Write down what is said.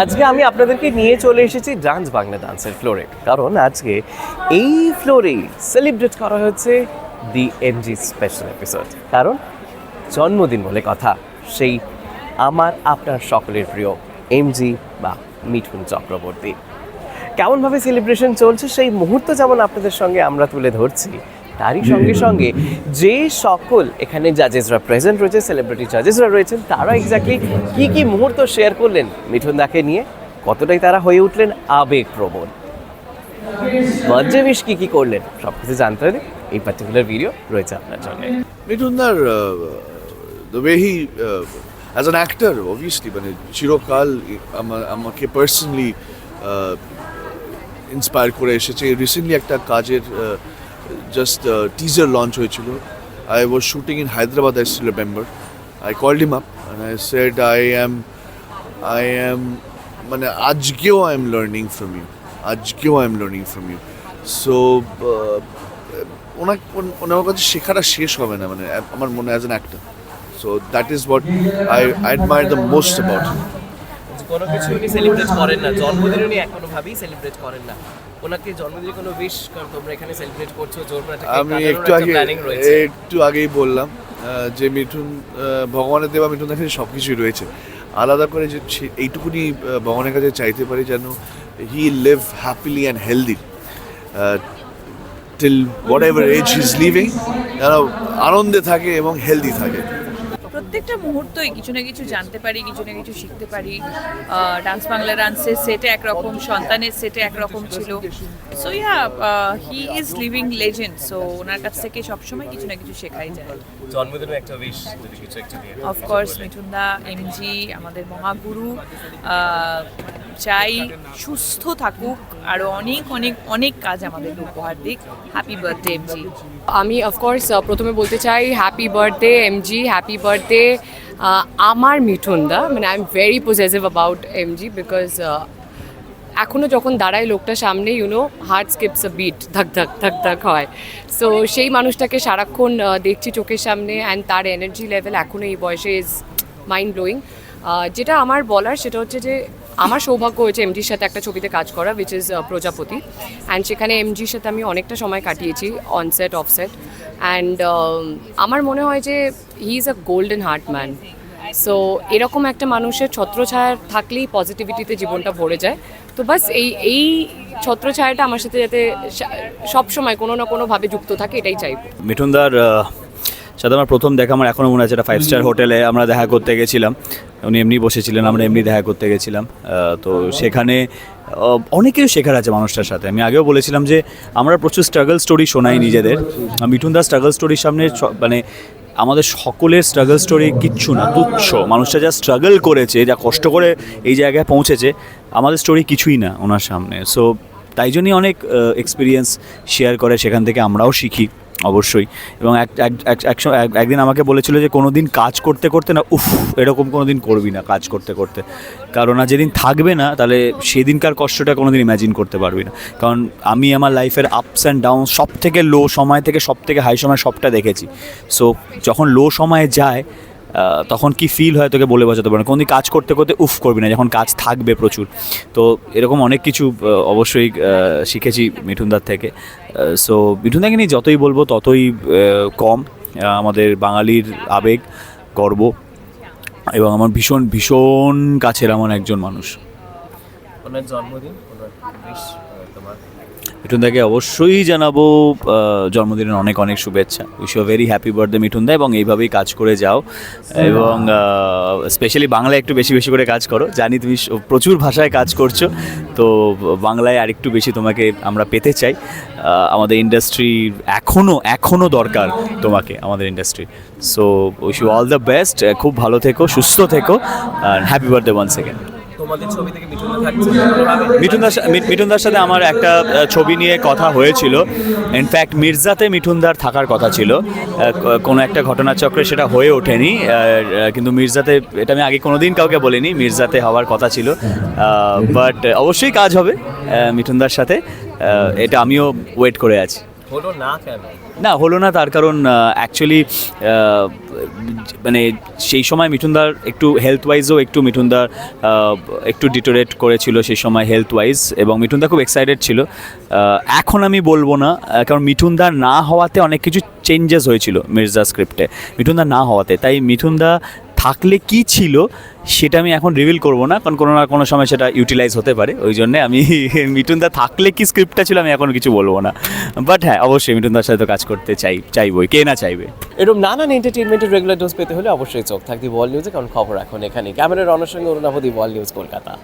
আজকে আমি আপনাদেরকে নিয়ে চলে এসেছি ডান্স বাংলা ডান্সের ফ্লোরে কারণ আজকে এই ফ্লোরেই সেলিব্রেট করা হচ্ছে দি এমজি স্পেশাল এপিসোড কারণ জন্মদিন বলে কথা, সেই আমার, আপনার সকলের প্রিয় এমজি বা মিঠুন চক্রবর্তী। কেমনভাবে সেলিব্রেশন চলছে সেই মুহূর্ত যেমন আপনাদের সঙ্গে আমরা তুলে ধরছি তারই সঙ্গে সঙ্গে যে সকল এখানে জাজেসরা প্রেজেন্ট রয়েছে সেলিব্রিটি জাজেসরা রয়েছেন তারা এক্স্যাক্টলি কি কি মুহূর্ত শেয়ার করলেন মিঠুন দাকে নিয়ে কতটাই তারা হয়ে উঠলেন আবেগপ্রবণ। বার্থডে উইশ কি কি করলেন সব কিছু জানতে হলে এই পার্টিকুলার ভিডিও রয়েছে আপনার জন্য মিঠুনদার the way he as an actor obviously মানে চিরকাল আমা- আমাকে পার্সোনালি ইন্সপায়ার করে এসেছে। রিসেন্টলি একটা কাজের জাস্ট টিজার লঞ্চ হয়েছিল। I was shooting in Hyderabad I still remember I called him up I said I am I am মানে আজকেও I am learning from you আজকেও I am learning from you so ওনার ওনার কাছে শেখাটা শেষ হবে না মানে আমার মনে as an actor so that is what I I admire the most about কোনো কিছু উনি সেলিব্রেট করেন না। জন্মদিন উনি কোনো ভাবেই সেলিব্রেট করেন না। ওনাকে জন্মদিনে কোনো উইশ তোমরা এখানে সেলিব্রেট করছ জোর করে একটা আমি একটু আগে। একটু আগেই বললাম যে মিঠুন ভগবানের দেওয়া মিঠুন দেখে সব কিছুই রয়েছে। আলাদা করে যে এইটুকুনি ভগবানের কাছে চাইতে পারি যেন he live happily and healthy till whatever age his living যেন আনন্দে থাকে এবং হেলদি থাকে। প্রত্যেকটা মুহূর্তই কিছু না কিছু জানতে পারি কিছু না কিছু শিখতে পারি। ডান্স বাংলা ডান্সের সেটে একরকম সন্তানের সেটে একরকম ছিল। So yeah he is living legend so ওনার কাছ থেকে সবসময় কিছু না কিছু শেখাই যায়। জন্মদিনে একটা উইশ যদি কিছু একটা দিয়ে দাও। অফকোর্স মিঠুনদা এমজি আমাদের মহাগুরু চাই, সুস্থ থাকুক আরও অনেক অনেক অনেক কাজ আমাদের উপহার দিক। হ্যাপি বার্থডে এমজি আমি অফকোর্স প্রথমে বলতে চাই happy birthday MG happy birthday আমার মিঠুন দা। মানে I am very possessive about MG because এখনও যখন দাঁড়ায় লোকটা সামনে you know heart skips a beat ধাক ধাক ধাক ধাক হয়। সো সেই মানুষটাকে সারাক্ষণ দেখছি চোখের সামনে অ্যান্ড তার এনার্জি লেভেল এখনও এই বয়সে ইজ মাইন্ড ব্লোয়িং যেটা আমার বলার, সেটা হচ্ছে যে আমার সৌভাগ্য হয়েছে এমজির সাথে একটা ছবিতে কাজ করা উইচ ইজ প্রজাপতি. অ্যান্ড সেখানে এমজির সাথে আমি অনেকটা সময় কাটিয়েছি অনসেট অফসেট অ্যান্ড আমার মনে হয় যে he is a golden heart man so এরকম একটা মানুষের ছত্রছায়া থাকলেই পজিটিভিটিতে জীবনটা ভরে যায়। তো বাস এই এই ছত্রছায়াটা আমার সাথে যাতে সবসময় কোনো না কোনোভাবে যুক্ত থাকে, এটাই চাইব। মিঠুনদার সাথে আমার প্রথম দেখা আমার এখনও মনে আছে একটা ফাইভ স্টার হোটেলে আমরা দেখা করতে গেছিলাম। উনি এমনি বসেছিলেন আমরা এমনি দেখা করতে গেছিলাম। তো সেখানে অনেক কিছু শেখার আছে মানুষটার সাথে। আমি আগেও বলেছিলাম যে আমরা প্রচুর স্ট্রাগল স্টোরি শোনাই নিজেদের। মিঠুন মিঠুনদার স্ট্রাগল স্টোরির সামনে মানে আমাদের সকলের স্ট্রাগল স্টোরি কিচ্ছু না তুচ্ছ। মানুষটা যা স্ট্রাগল করেছে যা কষ্ট করে এই জায়গায় পৌঁছেছে আমাদের স্টোরি কিছুই না ওনার সামনে। সো তাই জন্যই অনেক এক্সপিরিয়েন্স শেয়ার করে সেখান থেকে আমরাও শিখি। অবশ্যই। এবং একদিন আমাকে বলেছিল যে কোনো দিন কাজ করতে করতে না, উফ, এরকম কোনো দিন করবি না কাজ করতে করতে। কারণ আর যেদিন থাকবে না, তাহলে সেদিনকার কষ্টটা কোনো দিন ইম্যাজিন করতে পারবি না। কারণ আমি আমার লাইফের আপস অ্যান্ড ডাউন সব থেকে লো সময় থেকে সব থেকে হাই সময় সবটা দেখেছি। সো যখন লো সময়ে যায় তখন কি ফিল হয় তোকে বলে বোঝাতে পারব না। কাজ করতে করতে উফ করবি না, যখন কাজ থাকবে প্রচুর। তো এরকম অনেক কিছু অবশ্যই শিখেছি মিঠুনদার থেকে। সো মিঠুনদাকে নিয়ে যতই বলব, ততই কম। আমাদের বাঙালির আবেগ, গর্ব, এবং আমার ভীষণ ভীষণ কাছের এমন একজন মানুষ। জন্মদিন মিঠুনদাকে অবশ্যই জানাব জন্মদিনের অনেক অনেক শুভেচ্ছা। Wish you very happy birthday Mithunda এবং এইভাবেই কাজ করে যাও। এবং স্পেশালি বাংলায় একটু বেশি বেশি করে কাজ করো। জানি তুমি প্রচুর ভাষায় কাজ করছ তো বাংলায় আরেকটু বেশি তোমাকে আমরা পেতে চাই। আমাদের ইন্ডাস্ট্রি এখনও এখনও দরকার তোমাকে আমাদের industry so wish you all the best খুব ভালো থেকো সুস্থ থেকো হ্যাপি বার্থডে ওয়ান সেকেন্ড মিঠুনদার মিঠুনদার সাথে আমার একটা ছবি নিয়ে কথা হয়েছিল। ইনফ্যাক্ট মির্জাতে মিঠুনদার থাকার কথা ছিল। কোনো একটা ঘটনাচক্রে সেটা হয়ে ওঠেনি। কিন্তু মির্জাতে, এটা আমি আগে কোনোদিন কাউকে বলিনি, মির্জাতে হওয়ার কথা ছিল। বাট অবশ্যই কাজ হবে মিঠুনদার সাথে। এটা আমিও ওয়েট করে আছি। হলো না কেন? না, হলো না তার কারণ অ্যাকচুয়ালি মানে সেই সময় মিঠুনদার একটু হেলথ ওয়াইজও একটু মিঠুনদার একটু ডিটোরেট করেছিল সেই সময় হেলথ ওয়াইজ এবং মিঠুনদা খুব এক্সাইটেড ছিল। এখন আমি বলব না কারণ মিঠুনদা না হওয়াতে অনেক কিছু চেঞ্জেস হয়েছিল মির্জা স্ক্রিপ্টে মিঠুনদা না হওয়াতে, তাই মিঠুনদা থাকলে কি ছিল সেটা আমি এখন রিভিল করব না, কারণ কোনো না কোনো সময় সেটা ইউটিলাইজ হতে পারে। ওই জন্যে আমি মিঠুনদা থাকলে কি স্ক্রিপ্টটা ছিল আমি এখন কিছু বলব না। বাট হ্যাঁ অবশ্যই মিঠুনদার সাথে তো কাজ করতে চাই চাইবই, কে না চাইবে? এরকম নানান এন্টারটেনমেন্টের রেগুলার ডোজ পেতে হলে অবশ্যই চোখ থাকবি বল নিউজে কারণ খবর এখন এখানে ক্যামেরার অনর সঙ্গে অরুণাবধি বল নিউজ কলকাতা।